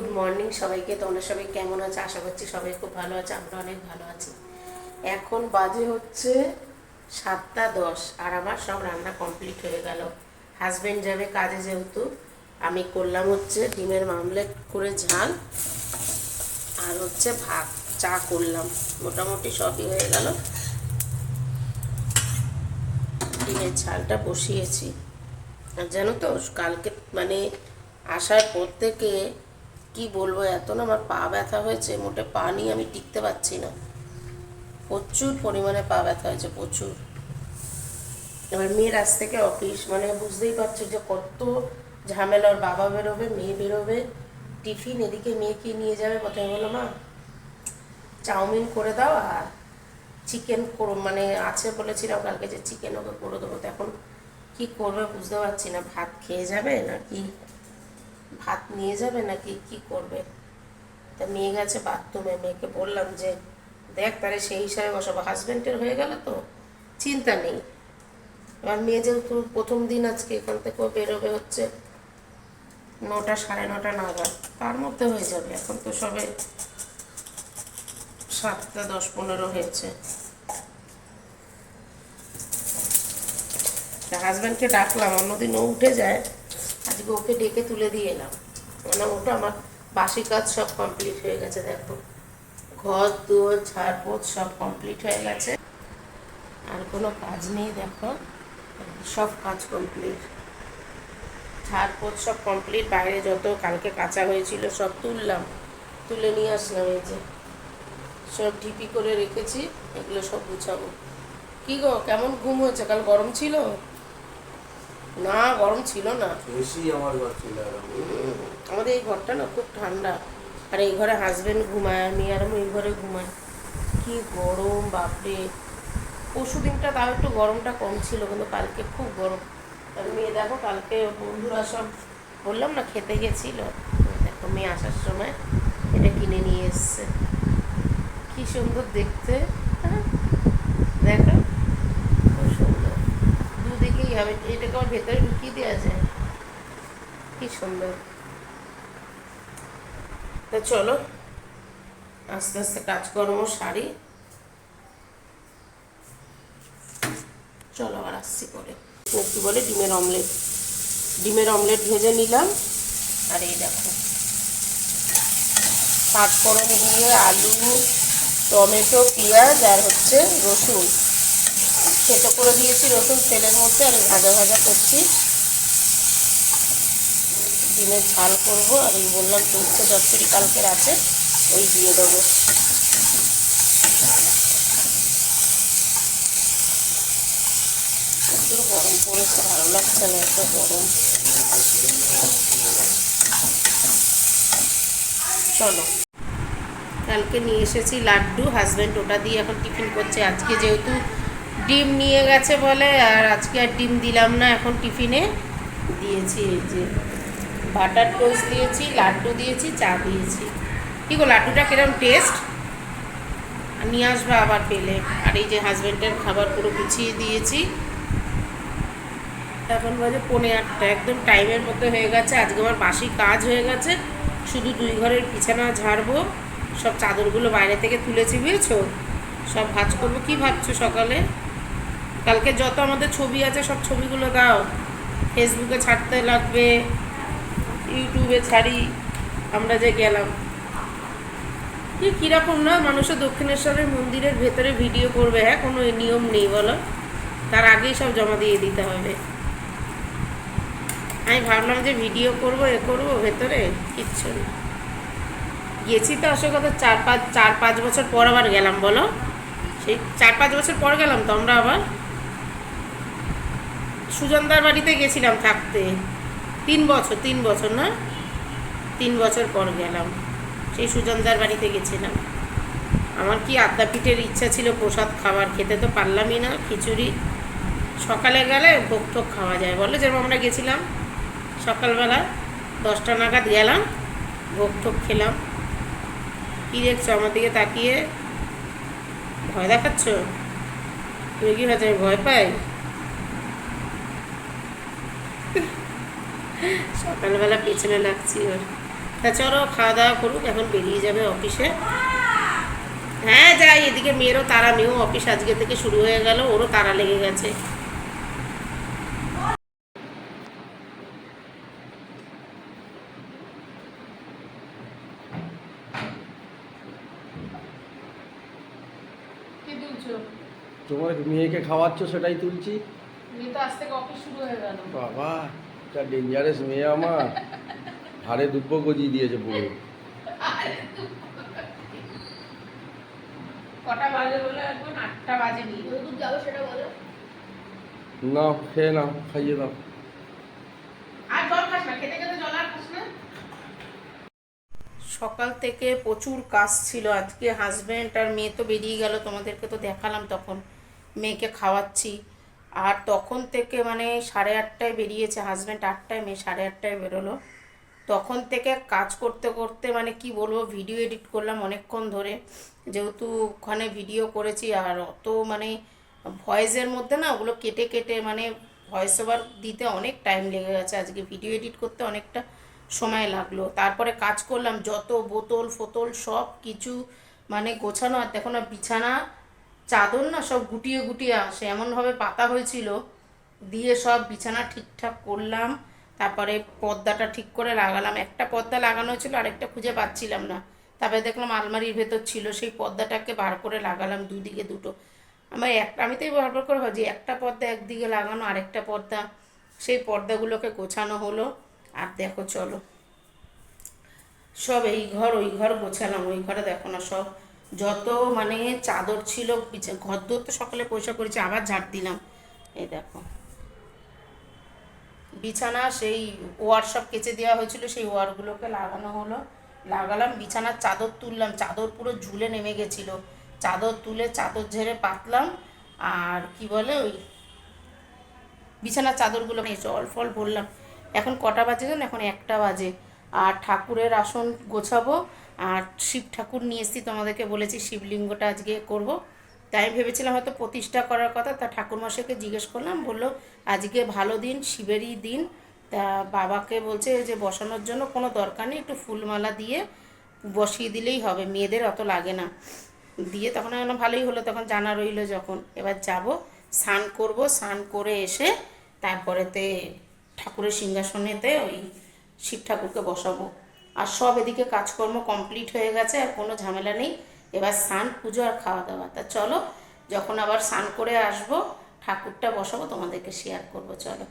Good morning সবাইকে। তোমরা সবাই কেমন আছে? আশা করছি সবাই খুব ভালো আছে, আমরা অনেক ভালো আছি। এখন বাজে হচ্ছে সাতটা দশ আর আমার সব রান্না কমপ্লিট হয়ে গেল। হাজব্যান্ড যাবে কাজে যেহেতু, আমি করলাম হচ্ছে ডিমের মামলেট করে ঝাল আর হচ্ছে ভাত, চা করলাম। মোটামুটি সবই হয়ে গেল। ডিমের ঝালটা বসিয়েছি। আর জানো তো, কালকে মানে আসার পর থেকে কি বলব, এত না আমার পা ব্যথা হয়েছে, মোটে পা নিয়ে আমি টিকতে পারছি না। প্রচুর পরিমাণে পা ব্যথা হয়েছে, প্রচুর। এবার মেয়ের আজ থেকে অফিস মানে বুঝতেই পারছ যে কত ঝামেলা, ওর বাবা বেরোবে, মেয়ে বেরোবে, টিফিন এদিকে মেয়েকে নিয়ে যাবে, প্রথমে বলল, মা, চাউমিন করে দাও আর চিকেন করো। মানে আছে বলেছিলাম কালকে যে চিকেন ওকে করে দেবো। তো এখন কি করবে বুঝতে পারছি না, ভাত খেয়ে যাবে নাকি ভাত নিয়ে যাবে নাকি? কি করবে? তা মেয়ে গেছে বাথরুমে, মেয়েকে বললাম যে, দেখ তাহলে সেই হিসাবে বসাবো হাজব্যান্ডের হয়ে গেল তো, চিন্তা নেই। এবার মেয়ে যেহেতু প্রথম দিন আজকে এখান থেকেও বেরোবে হচ্ছে নটা সাড়ে নটা নাগাদ, তার মধ্যে হয়ে যাবে। এখন তো সবে সাতটা দশ পনেরো হয়েছে। হাজব্যান্ডকে ডাকলাম, অন্যদিন ও উঠে যায়। আজকে ওকে ডেকে তুলে দিয়ে এলাম। মানে ওটা আমার বাসি কাজ সব কমপ্লিট হয়ে গেছে, দেখো। ঘর, দুয়ার ঝাড়পোছ সব কমপ্লিট হয়ে গেছে। আর কোনো কাজ নেই, দেখো। সব কাজ কমপ্লিট ঝাড়পোছ সব কমপ্লিট বাইরে যত কালকে কাঁচা হয়েছিল, সব তুললাম। তুলে নিয়ে আসলাম এই যে। সব ঢিপি করে রেখেছি, এগুলো সব গুছাবো। কি গো, কেমন ঘুম হয়েছে? কাল গরম ছিল? না গরম ছিল না। বেশি আমার ঘর ছিল আমাদের এই ঘরটা না খুব ঠান্ডা। আর এই ঘরে হাজবেন্ড ঘুমায় আমি আর আমি এই ঘরে ঘুমাই। কি গরম বাপরে। পরশু দিনটা তাও একটু গরমটা কম ছিল কিন্তু কালকে খুব গরম। আর মেয়ে দেখো কালকে বন্ধুরা সব বললাম না খেতে গেছিল। দেখো মেয়ে আসার সময় এটা কিনে নিয়ে এসছে। কি সুন্দর দেখতে হ্যাঁ? দেখো। হবে এটাকে আমার ভেতরে ঢুকিয়ে দেওয়া যায় কি সুন্দর। তা চলো, আস্তে আস্তে কাজকর্ম সারি। চলো আবার আসছি পরে। কি বলে? ডিমের অমলেট। ডিমের অমলেট ভেজে নিলাম। আর এই দেখো। পাঁচফোড়ন দিয়ে আলু, টমেটো, পেঁয়াজ আর হচ্ছে রসুন। সেটো করে দিয়েছি, রসুন তেলের মধ্যে আর ভাজা ভাজা করছি। ডিমের ঝাল করব, আর এই বললাম তো উচ্ছে কালকের আছে, ওই দিয়ে দেবো। প্রচুর গরম পড়েছে, ভালো লাগছে না এত গরম। চলো। কালকে নিয়ে এসেছি লাড্ডু হাজব্যান্ড ওটা দিয়ে এখন টিফিন করছে। আজকে যেহেতু ডিম নিয়ে গেছে বলে, আর আজকে আর ডিম দিলাম না, এখন টিফিনে দিয়েছি এই যে বাটার টোস্ট দিয়েছি, লাড্ডু দিয়েছি, চা দিয়েছি। কি গো, লাড্ডুটা কিরম টেস্ট নিয়ে আসবে আবার পেলে। আর এই যে হাজব্যান্ডের খাবার পুরো গুছিয়ে দিয়েছি। এখন বাজে পৌনে আটটা, একদম টাইমের মধ্যে হয়ে গেছে। আজকে আমার বাসি কাজ হয়ে গেছে। শুধু দুই ঘরের বিছানা ঝাড়বো। সব চাদরগুলো বাইরে থেকে তুলেছি, বুঝেছ? সব ভাজ করব। কি ভাবছ সকালে? কালকে যত আমাদের ছবি আছে, সব ছবিগুলো দাও। ফেসবুকে ছাড়তে লাগবে ইউটিউবে ছাড়ি, আমরা যে গেলাম। কি কীরকম না মানুষের দক্ষিণেশ্বরের মন্দিরের ভেতরে ভিডিও করবে। হ্যাঁ কোনো নিয়ম নেই, বলো। তার আগেই সব জমা দিয়ে দিতে হবে। আমি ভাবলাম যে ভিডিও করব, এ করব, ভেতরে কিচ্ছু না গেছি তো আসলে কথা, চার পাঁচ চার পাঁচ বছর পর আবার গেলাম, বলো। সেই চার পাঁচ বছর পর গেলাম তো আমরা আবার। সুজনদার বাড়িতে গেছিলাম থাকতে। তিন বছর তিন বছর না তিন বছর পর গেলাম। সেই সুজনদার বাড়িতে গেছিলাম। আমার কি আদ্যা পিঠের ইচ্ছা ছিল প্রসাদ খাবার? খেতে তো পারলামই না, খিচুড়ি। সকালে গেলে ভোগ টোক খাওয়া যায়। বলো যেরকম আমরা গেছিলাম, সকালবেলা দশটা নাগাদ গেলাম, ভোগ টোক খেলাম। কী দেখছ? আমার দিকে তাকিয়ে ভয় দেখাচ্ছ? তুমি কি ভয় পাই সকালবেলা পেছনে লাগছি ওর। তা চলো খাওয়া দাওয়া করুক এখন বেরিয়ে যাবে অফিসে। হ্যাঁ যাই এদিকে মেয়েরও তারা মেয়েও অফিস আজকে থেকে শুরু হয়ে গেল ওরও তারা লেগে গেছে। তোমার মেয়েকে খাওয়াচ্ছ সেটাই তুলছি। মেয়ে তো আজ থেকে অফিস শুরু হয়ে গেল। বাবা। ডেঞ্জারাস মেয়ে আমার। হাড়ে দুব্ব গজিয়ে দিয়েছে পুরো। কটা বাজে বলে এখন আটটা বাজে নি খেয়ে নাও খাইয়ে দাও সকাল থেকে প্রচুর কাজ ছিল। আজকে হাজব্যান্ড আর মেয়ে তো বেরিয়ে গেল তোমাদেরকে তো দেখালাম তখন। মেয়েকে খাওয়াচ্ছি। আর তখন থেকে মানে সাড়ে আটটায় বেরিয়েছে হাজব্যান্ড আটটায়, মেয়ে সাড়ে আটটায় বেরোলো। তখন থেকে কাজ করতে করতে মানে কি বলব ভিডিও এডিট করলাম অনেকক্ষণ ধরে। যেহেতু ওখানে ভিডিও করেছি আর অত মানে ভয়েসের মধ্যে না ওগুলো কেটে কেটে মানে ভয়েস ওভার দিতে অনেক টাইম লেগে গেছে। আজকে ভিডিও এডিট করতে অনেকটা সময় লাগল। তারপরে কাজ করলাম, যত বোতল ফোতল সব কিছু মানে গোছানো আর দেখো না বিছানা চাদর না সব গুটিয়ে গুটিয়ে আসে। এমনভাবে পাতা হয়েছিল। দিয়ে সব বিছানা ঠিকঠাক করলাম। তারপরে পর্দাটা ঠিক করে লাগালাম। একটা পর্দা লাগানো ছিল আরেকটা খুঁজে পাচ্ছিলাম না। তারপরে দেখলাম আলমারির ভেতর ছিল, সেই পর্দাটাকে বার করে লাগালাম দুদিকে দুটো। আমার একটা আমি তো বারবার করে ভাবছি, একটা পর্দা একদিকে লাগানো, আরেকটা পর্দা। সেই পর্দাগুলোকে গোছানো হলো। আর দেখো চলো। সব এই ঘর, ওই ঘর গোছালাম। ওই ঘরে দেখো না সব যত মানে চাদর ছিল ঘর দোর তো সকালে পয়সা করেছি, আবার ঝাড় দিলাম। এই দেখো। বিছানা সেই ওয়ার সব কেচে দেওয়া হয়েছিল, সেই ওয়ারগুলোকে লাগানো হলো। লাগালাম, বিছানার চাদর তুললাম। চাদর পুরো ঝুলে নেমে গেছিল। চাদর তুলে চাদর ঝেড়ে পাতলাম, আর কি বলে ওই বিছানার চাদরগুলো জল ফল ভরলাম। এখন কটা বাজে জানো? এখন একটা বাজে। আর ঠাকুরের আসন গোছাবো। আর শিব ঠাকুর নিয়ে এসেছি তোমাদেরকে বলেছি শিবলিঙ্গটা আজকে করব। তাই আমি ভেবেছিলাম হয়তো প্রতিষ্ঠা করার কথা তা ঠাকুরমশাইকে জিজ্ঞেস করলাম বলল আজকে ভালো দিন শিবেরই দিন। তা বাবাকে বলছে যে বসানোর জন্য কোনো দরকার নেই একটু ফুলমালা দিয়ে বসিয়ে দিলেই হবে মেয়েদের অত লাগে না। দিয়ে তখন বললাম, ভালোই হলো তখন জানা রইল যখন। এবার যাব স্নান করব স্নান করে এসে তারপরেতে ঠাকুরের সিংহাসনেতে ওই শিব ঠাকুরকে বসাবো। আর সব এদিকে কাজকর্ম কমপ্লিট হয়ে গেছে, আর কোনো ঝামেলা নেই। এবার স্নান, পুজো আর খাওয়া দাওয়া। তা চলো, যখন আবার স্নান করে আসব, ঠাকুরটা বসাবো, তোমাদেরকে শেয়ার করব, চলো।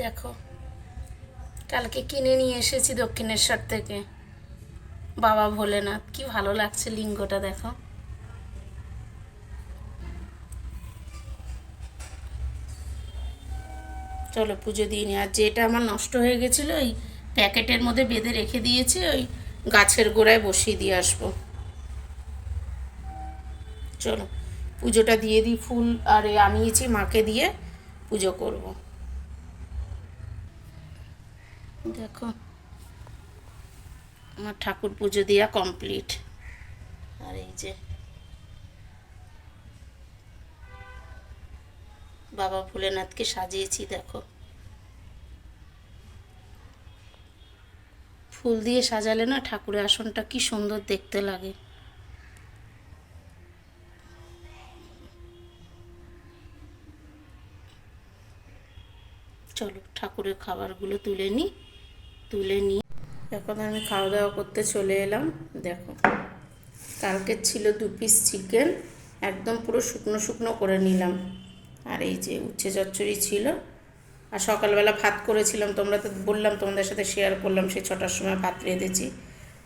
দেখো, কালকে কিনে নিয়ে এসেছি দক্ষিণেশ্বর থেকে। বাবা ভোলেনাথ, কি ভালো লাগছে লিঙ্গটা, দেখো। চলো, পুজো দিয়ে নি। আর যেটা আমার নষ্ট হয়ে গেছিল, ওই প্যাকেটের মধ্যে বেঁধে রেখে দিয়েছি, ওই গাছের গোড়ায় বসিয়ে দিয়ে আসব। চলো, পুজোটা দিয়ে দিই, ফুল আর আনিয়েছি মাকে দিয়ে পুজো করব। দেখো, আমার ঠাকুর পুজো দেওয়া কমপ্লিট। আর এই যে, বাবা ভোলেনাথকে সাজিয়েছি, দেখো। ফুল দিয়ে সাজালে না ঠাকুরের আসনটা কি সুন্দর দেখতে লাগে। চলো ঠাকুরের খাবারগুলো তুলে নিই তুলে নিই এখন আমি খাওয়া দাওয়া করতে চলে এলাম, দেখো। কালকে ছিল দু পিস চিকেন একদম পুরো শুকনো শুকনো করে নিলাম। আর এই যে উচ্ছে চচ্চড়ি ছিল আর সকালবেলা ভাত করেছিলাম, তোমরা তো বললাম, তোমাদের সাথে শেয়ার করলাম, সেই ছটার সময় ভাত রেঁধেছি।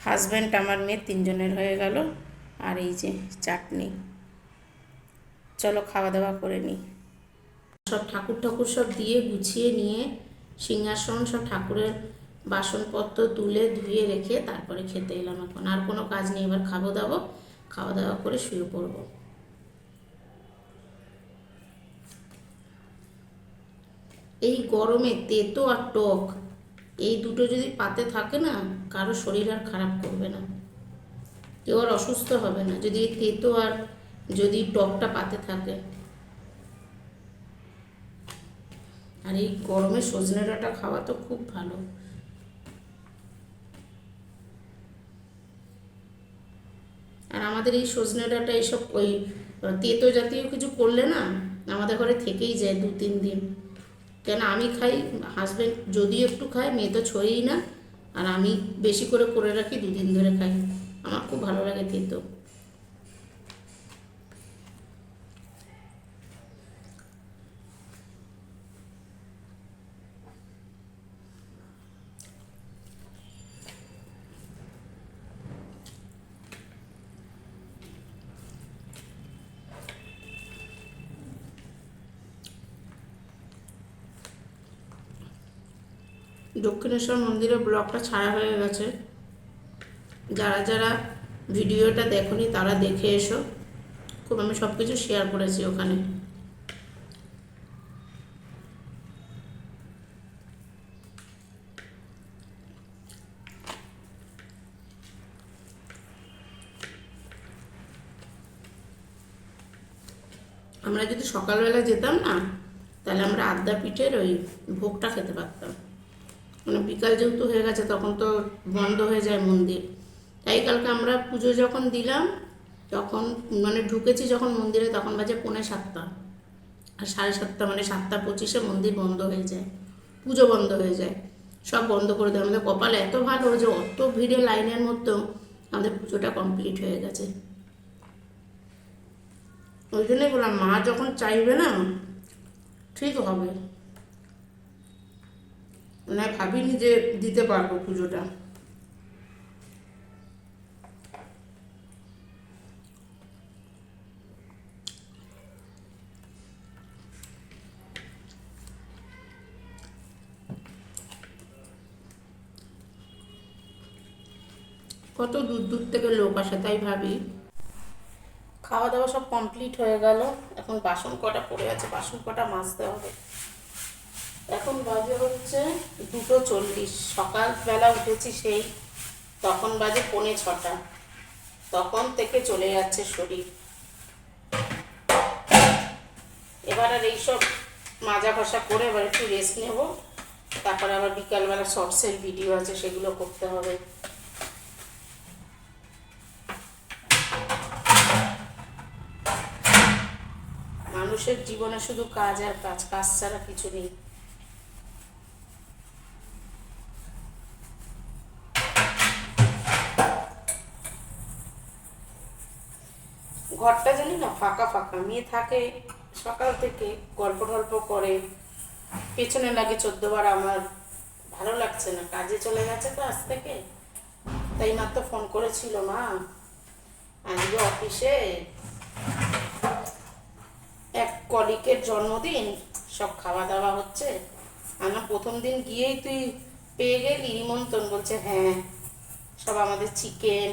হাজব্যান্ড আমার মেয়ে তিনজনের হয়ে গেল, আর এই যে চাটনি। চলো খাওয়া দাওয়া করে নিই। সব ঠাকুর ঠাকুর সব দিয়ে গুছিয়ে নিয়ে সিংহাসন, সব ঠাকুরের বাসনপত্র তুলে ধুয়ে রেখে তারপরে খেতে এলাম এখন। আর কোনো কাজ নেই, এবার খাব দাবো খাওয়া দাওয়া করে শুয়ে পড়ব। এই গরমে তেতো আর টক, এই দুটো যদি পাতে থাকে না, কারও শরীর আর খারাপ করবে না। কেউ আর অসুস্থ হবে না, যদি এই তেতো আর যদি টকটা পাতে থাকে। আর এই গরমে সজনে ডাঁটা খাওয়া তো খুব ভালো। আর আমাদের এই সজনে ডাঁটা এইসব ওই, তেতো জাতীয় কিছু করলে না, আমাদের ঘরে থেকেই যায় দু তিন দিন। কেন আমি খাই হাজব্যান্ড যদি একটু খায়, মেয়ে তো ছড়েই না। আর আমি বেশি করে করে রাখি, দুদিন ধরে খাই। আমার খুব ভালো লাগে তেতো। দক্ষিণেশ্বর মন্দিরের ব্লগটা ছাড়া হয়ে গেছে। যারা যারা ভিডিওটা দেখনি তারা দেখে এসো। খুব আমি সব কিছু শেয়ার করেছি ওখানে। আমরা যদি সকালবেলা যেতাম না, তাহলে আমরা আদ্যা পিঠের ওই ভোগটা খেতে পারতাম। মানে বিকাল যেহেতু হয়ে গেছে, তখন তো বন্ধ হয়ে যায় মন্দির। তাই কালকে আমরা পুজো যখন দিলাম যখন মানে ঢুকেছি যখন মন্দিরে, তখন বাজে পৌনে সাতটা। আর সাড়ে সাতটা মানে সাতটা পঁচিশে মন্দির বন্ধ হয়ে যায়। পুজো বন্ধ হয়ে যায়। সব বন্ধ করে দেয়। আমাদের কপাল এত ভালো যে অত ভিড়ে লাইনের মধ্যেও আমাদের পুজোটা কমপ্লিট হয়ে গেছে। ওই জন্যই বললাম, মা যখন চাইবে না, ঠিক হবে। মানে ভাবিনি যে দিতে পারব পুজোটা। কত দূর দূর থেকে লোক আসে তাই ভাবি। খাওয়া দাওয়া সব কমপ্লিট হয়ে গেল। এখন বাসন কটা পড়ে আছে, বাসন কটা মাজতে হবে। এখন বাজে হচ্ছে দুটো চল্লিশ। সকালবেলা উঠেছি সেই, তখন বাজে পৌনে ছটা। তখন থেকে চলে যাচ্ছে শরীর। এবার আর এইসব মাজা ঘষা করে এবার একটু রেস্ট নেব। তারপরে আবার বিকালবেলা শর্টসের ভিডিও আছে, সেগুলো করতে হবে। মানুষের জীবনে শুধু কাজ আর কাজ কাজ ছাড়া কিছু নেই। ঘরটা জানি না, ফাঁকা ফাঁকা। মেয়ে থাকে সকাল থেকে, গল্প টল্প করে। পেছনে লাগে চোদ্দ বার আমার ভালো লাগছে না। কাজে চলে গেছে তো আজ থেকে। তাই মাত্র ফোন করেছিল, মা, আজকে অফিসে এক কলিকের জন্মদিন। সব খাওয়া দাওয়া হচ্ছে। আমার প্রথম দিন গিয়েই তুই পেয়ে গেলি? নিমন্ত্রণ বলছে হ্যাঁ। সব আমাদের চিকেন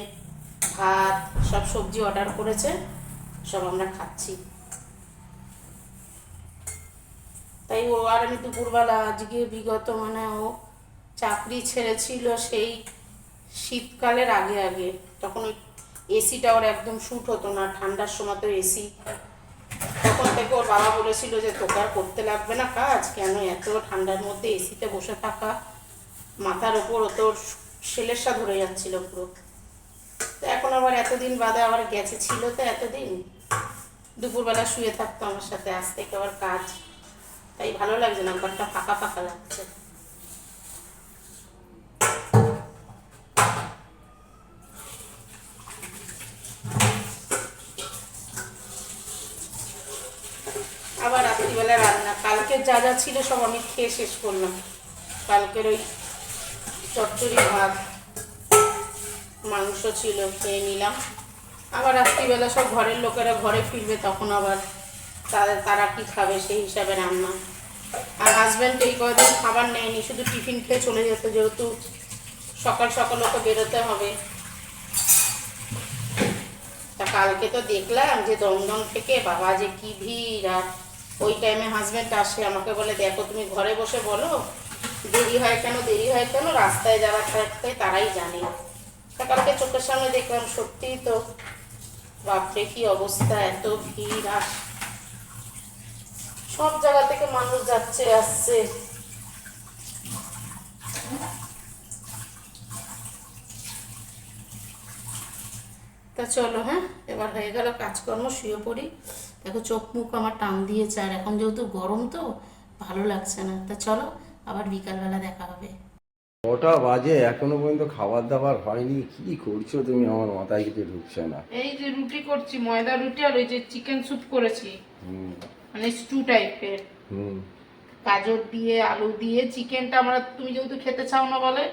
ভাত, সব সবজি অর্ডার করেছে। সব আমরা খাচ্ছি। তাই ও আর আমি দুপুরবেলা আজকে বিগত মানে ও চাকরি ছেড়েছিল সেই শীতকালের আগে আগে। তখন ওই এসিটা ওর একদম শ্যুট হতো না, ঠান্ডার সময় তো এসি তখন থেকে ওর বাবা বলেছিল যে, তোকে আর করতে লাগবে না কাজ, কেন এত ঠান্ডার মধ্যে এসিতে বসে থাকা? মাথার ওপর ও তোর সেলেসা ধরে যাচ্ছিল পুরো। তো এখন আবার এতদিন বাদে আবার গেছে, ছিল তো এতদিন। দুপুরবেলা শুয়ে থাকতো আমার সাথে, আজ থেকে আবার কাজ। তাই ভালো লাগছে না, ঘরটা ফাঁকা ফাঁকা লাগছে। আবার রাত্রিবেলা রান্না। কালকের যা যা ছিল সব আমি খেয়ে শেষ করলাম। কালকের ওই চচ্চড়ি ভাত, মাংস ছিল, খেয়ে নিলাম। আবার রাত্রিবেলা সব ঘরের লোকেরা ঘরে ফিরবে, তখন আবার তাদের তারা কি খাবে সেই হিসাবে রান্না। আর হাজব্যান্ড এই কদিন খাবার নেয়নি, শুধু টিফিন খেয়ে চলে যেত যেহেতু সকাল সকাল তো বেরোতে হবে। তা কালকে তো দেখলাম যে দমদম থেকে বাবা যে কি ভিড়, আর ওই টাইমে হাজব্যান্ড আসে, আমাকে বলে, দেখো, তুমি ঘরে বসে বলো, দেরি হয় কেন, দেরি হয় কেন, রাস্তায় যারা থাকতে তারাই জানে। কালকে চোখের সামনে দেখলাম, সত্যিই তো বাপরে কি অবস্থা, এত ভিড়, আর সব জায়গা থেকে মানুষ যাচ্ছে, আসছে। তা চলো হ্যাঁ এবার হয়ে গেল কাজকর্ম, শুয়ে পড়ি। দেখো, চোখ মুখ আমার টান দিয়েছে, আর এখন যেহেতু গরম তো, ভালো লাগছে না। তা চলো, আবার বিকালবেলা দেখা হবে। কটা বাজে? এখনও পর্যন্ত খাবার দাবার হয়নি। কি করছ তুমি? আমার মাথায় কিছু ঢুকছে না। এই যে রুটি করছি ময়দা রুটি আর ওই যে চিকেন স্যুপ করেছি। মানে স্টু টাইপের গাজর দিয়ে আলু দিয়ে চিকেনটা আমরা তুমি যেহেতু খেতে চাও না বলে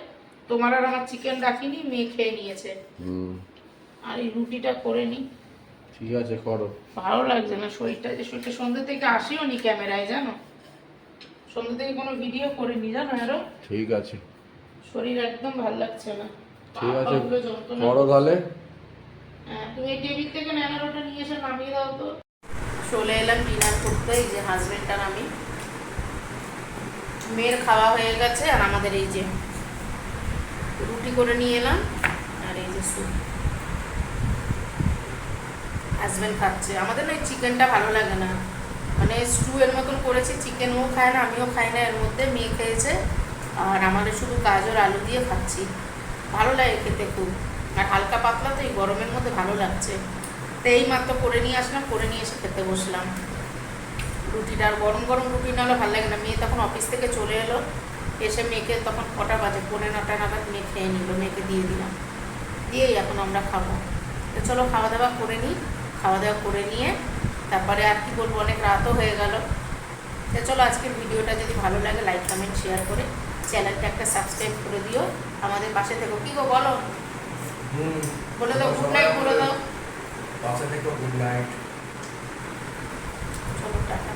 তোমার আর আমার চিকেন রাখিনি মেয়ে খেয়ে নিয়েছে। আর এই রুটিটা করে নি। ঠিক আছে করো। ভালো লাগছে না শরীরটা যে শরীরটা। সন্ধ্যে থেকে আসিও নি ক্যামেরায় জানো? সন্ধ্যে থেকে কোনো ভিডিও করে নি জানো আরও ঠিক আছে। শরীর একদম ভালো লাগছে না। ঠিক আছে করো তাহলে হ্যাঁ, তুমি এই টেবিল থেকে ন্যানোটা নিয়ে এসে নামিয়ে দাও তো। চলে এলাম ডিনার করতে এই যে হাজবেন্ড আর আমি। মেয়ের খাওয়া হয়ে গেছে আর আমাদের এই যে রুটি করে নিয়ে এলাম আর এই যে স্যুপ হাজবেন্ড খাচ্ছে। আমাদের না চিকেনটা ভালো লাগে না। মানে স্টু এর মতন করেছি চিকেন ও খায় না আমিও খাই না এর মধ্যে মেয়ে খেয়েছে। আর আমাদের শুধু গাজর, আলু দিয়ে খাচ্ছি। ভালো লাগে খেতে খুব। আর হালকা পাতলা তো এই গরমের মধ্যে ভালো লাগছে। তো এই মাত্র করে নিয়ে আসলাম, করে নিয়ে এসে খেতে বসলাম। রুটিটা আর গরম গরম রুটি না হলে ভালো লাগে না। মেয়ে তখন অফিস থেকে চলে এলো। এসে মেয়েকে তখন কটা বাজে? পনেরো নটা নাগাদ মেয়ে খেয়ে নিল। মেয়েকে দিয়ে দিলাম। দিয়েই এখন আমরা খাব। তো চলো খাওয়া দাওয়া করে নিই। খাওয়া দাওয়া করে নিয়ে তারপরে আর কি বলব? অনেক রাতও হয়ে গেল। তো চলো আজকের ভিডিওটা যদি ভালো লাগে লাইক কমেন্ট শেয়ার করে চ্যানেলটা একটা সাবস্ক্রাইব করে দিও। আমাদের পাশে থেকো। কি গো বলো। বলে দাও গুড নাইট বলে দাও। পাশে থেকে গুড নাইট চলো টাটা।